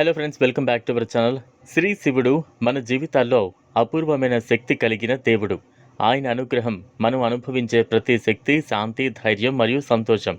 Hello friends welcome back to our channel Shri శివుడు మన జీవితాల్లో అపూర్వమైన శక్తి కలిగిన దేవుడు. ఆయన అనుగ్రహం మనం అనుభవించే ప్రతి శక్తి శాంతి ధైర్యం మరియు సంతోషం.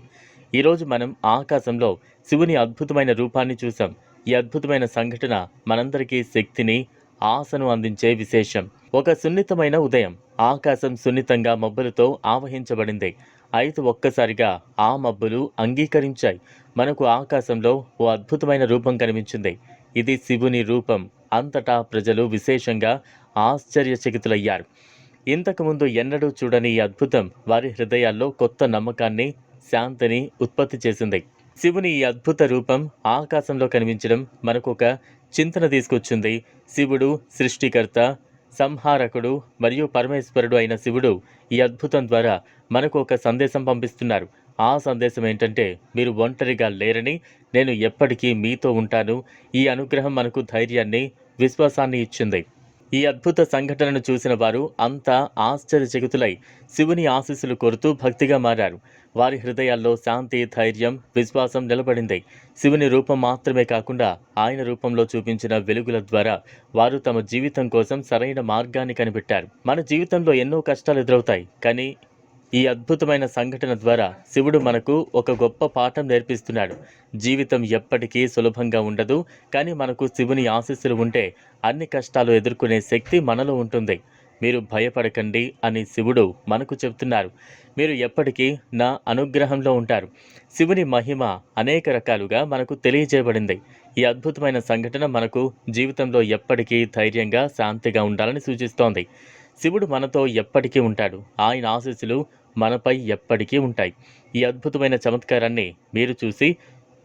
ఈరోజు మనం ఆకాశంలో శివుని అద్భుతమైన రూపాన్ని చూసాం ఈ అద్భుతమైన సంఘటన మనందరికీ శక్తిని ఆశను అందించే విశేషం. ఒక సున్నితమైన ఉదయం. ఆకాశం సున్నితంగా మబ్బులతో ఆవహించబడింది. అయితే ఒక్కసారిగా ఆ మబ్బులు అంగీకరించాయి. మనకు ఆకాశంలో ఓ అద్భుతమైన రూపం కనిపించింది. ఇది శివుని రూపం. అంతటా ప్రజలు విశేషంగా ఆశ్చర్యచకితులయ్యారు. ఇంతకుముందు ఎన్నడూ చూడని ఈ అద్భుతం వారి హృదయాల్లో కొత్త నమ్మకాన్ని శాంతిని ఉత్పత్తి చేసింది. శివుని ఈ అద్భుత రూపం ఆకాశంలో కనిపించడం మనకు ఒక చింతన తీసుకొచ్చింది. శివుడు సృష్టికర్త సంహారకుడు మరియు పరమేశ్వరుడు అయిన శివుడు ఈ అద్భుతం ద్వారా మనకు ఒక సందేశం పంపిస్తున్నారు. ఆ సందేశం ఏంటంటే మీరు ఒంటరిగా లేరని నేను ఎప్పటికీ మీతో ఉంటాను. ఈ అనుగ్రహం మనకు ధైర్యాన్ని విశ్వాసాన్ని ఇచ్చింది. ఈ అద్భుత సంఘటనను చూసిన వారు అంతా ఆశ్చర్యచకితులై శివుని ఆశీస్సులు కోరుతూ భక్తిగా మారారు. వారి హృదయాల్లో శాంతి ధైర్యం విశ్వాసం నిలబడింది. శివుని రూపం మాత్రమే కాకుండా ఆయన రూపంలో చూపించిన వెలుగుల ద్వారా వారు తమ జీవితం కోసం సరైన మార్గాన్ని కనిపెట్టారు. మన జీవితంలో ఎన్నో కష్టాలు ఎదురవుతాయి కానీ ఈ అద్భుతమైన సంఘటన ద్వారా శివుడు మనకు ఒక గొప్ప పాఠం నేర్పిస్తున్నాడు. జీవితం ఎప్పటికీ సులభంగా ఉండదు కానీ మనకు శివుని ఆశీస్సులు ఉంటే అన్ని కష్టాలు ఎదుర్కొనే శక్తి మనలో ఉంటుంది. మీరు భయపడకండి అని శివుడు మనకు చెప్తున్నారు మీరు ఎప్పటికీ నా అనుగ్రహంలో ఉంటారు. శివుని మహిమ అనేక రకాలుగా మనకు తెలియజేయబడింది. ఈ అద్భుతమైన సంఘటన మనకు జీవితంలో ఎప్పటికీ ధైర్యంగా శాంతిగా ఉండాలని సూచిస్తోంది. శివుడు మనతో ఎప్పటికీ ఉంటాడు. ఆయన ఆశీస్సులు మనపై ఎప్పటికీ ఉంటాయి. ఈ అద్భుతమైన చమత్కారాన్ని మీరు చూసి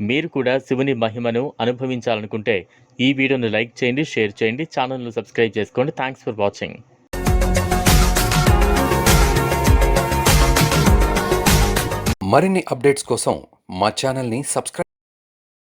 మీరు కూడా శివుని మహిమను అనుభవించాలనుకుంటే ఈ వీడియోను లైక్ చేయండి షేర్ చేయండి ఛానల్ను సబ్స్క్రైబ్ చేసుకోండి. థ్యాంక్స్ ఫర్ వాచింగ్ మరిన్ని అప్డేట్స్ కోసం మా ఛానల్ని సబ్స్క్రైబ్